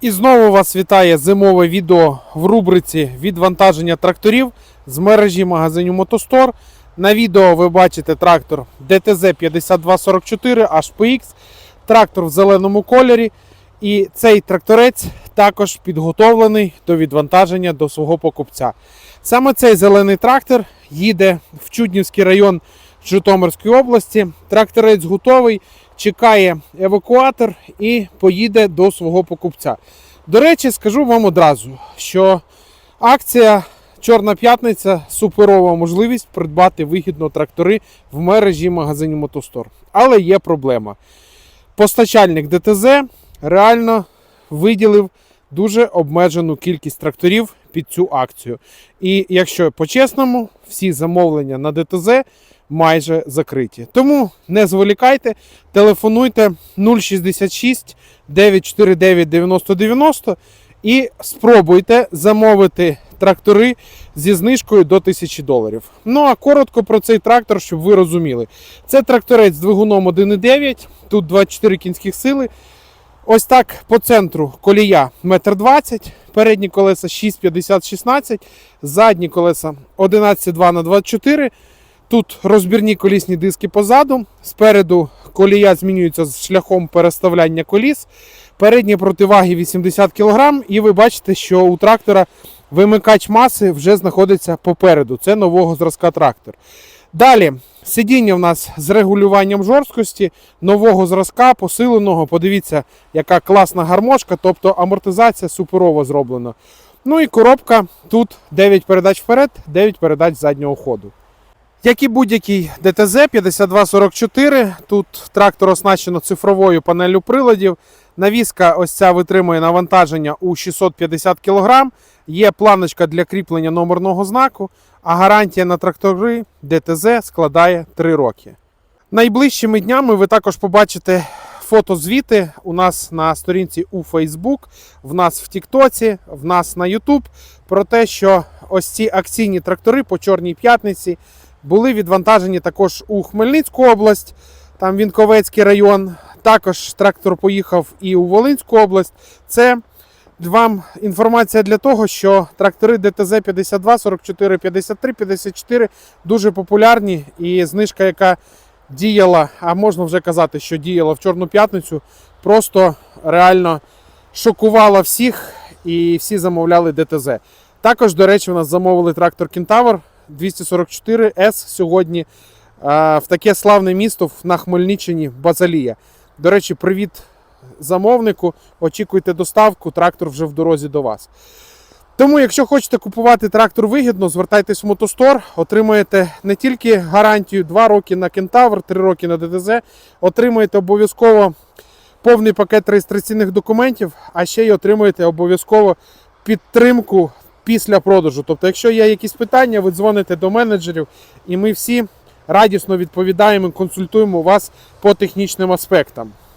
І знову вас вітає зимове відео в рубриці відвантаження тракторів з мережі магазинів Мотостор. На відео ви бачите трактор DTZ 5244 HPX, трактор в зеленому кольорі. І цей тракторець також підготовлений до відвантаження до свого покупця. Саме цей зелений трактор їде в Чуднівський район Житомирської області. Тракторець готовий, чекає евакуатор і поїде до свого покупця. До речі, скажу вам одразу, що акція Чорна п'ятниця суперова можливість придбати вигідно трактори в мережі магазинів Мотостор. Але є проблема. Постачальник ДТЗ реально виділив дуже обмежену кількість тракторів під цю акцію. І якщо по-чесному, всі замовлення на ДТЗ майже закриті. Тому не зволікайте, телефонуйте 066 949 9090 і спробуйте замовити трактори зі знижкою до 1000 доларів. Ну а коротко про цей трактор, щоб ви розуміли. Це тракторець з двигуном 1,9, тут 24 кінських сили. Ось так по центру колія 1,20 м, передні колеса 6,50-16, задні колеса 11,2 на 24 Тут розбірні колісні диски позаду. Спереду колія змінюється з шляхом переставляння коліс. Передні противаги 80 кг, і ви бачите, що у трактора вимикач маси вже знаходиться попереду. Це нового зразка трактор. Далі сидіння в нас з регулюванням жорсткості, нового зразка, посиленого. Подивіться, яка класна гармошка, тобто амортизація суперово зроблена. Ну і коробка тут 9 передач вперед, 9 передач заднього ходу. Як і будь-який ДТЗ 5244, тут трактор оснащено цифровою панелью приладів. Навіска ось ця витримує навантаження у 650 кг. Є планочка для кріплення номерного знаку, а гарантія на трактори ДТЗ складає 3 роки. Найближчими днями ви також побачите фотозвіти у нас на сторінці у Facebook, в нас в Тіктоці, в нас на YouTube про те, що ось ці акційні трактори по Чорній п'ятниці були відвантажені також у Хмельницьку область, там Вінковецький район. Також трактор поїхав і у Волинську область. Це вам інформація для того, що трактори ДТЗ 52, 44, 53, 54 дуже популярні, і знижка, яка діяла, а можна вже казати, що діяла в Чорну п'ятницю, просто реально шокувала всіх і всі замовляли ДТЗ. Також, до речі, у нас замовили трактор Кентавр 244С сьогодні е, в таке славне місто на Хмельниччині Базалія. До речі, привіт замовнику. Очікуйте доставку, трактор вже в дорозі до вас. Тому, якщо хочете купувати трактор вигідно, звертайтесь в Мотостор, отримаєте не тільки гарантію 2 роки на Кентавр, 3 роки на ДТЗ, отримаєте обов'язково повний пакет реєстраційних документів, а ще й отримаєте обов'язково підтримку після продажу. Тобто, якщо є якісь питання, ви дзвоните до менеджерів, і ми всі радісно відповідаємо, консультуємо вас по технічним аспектам.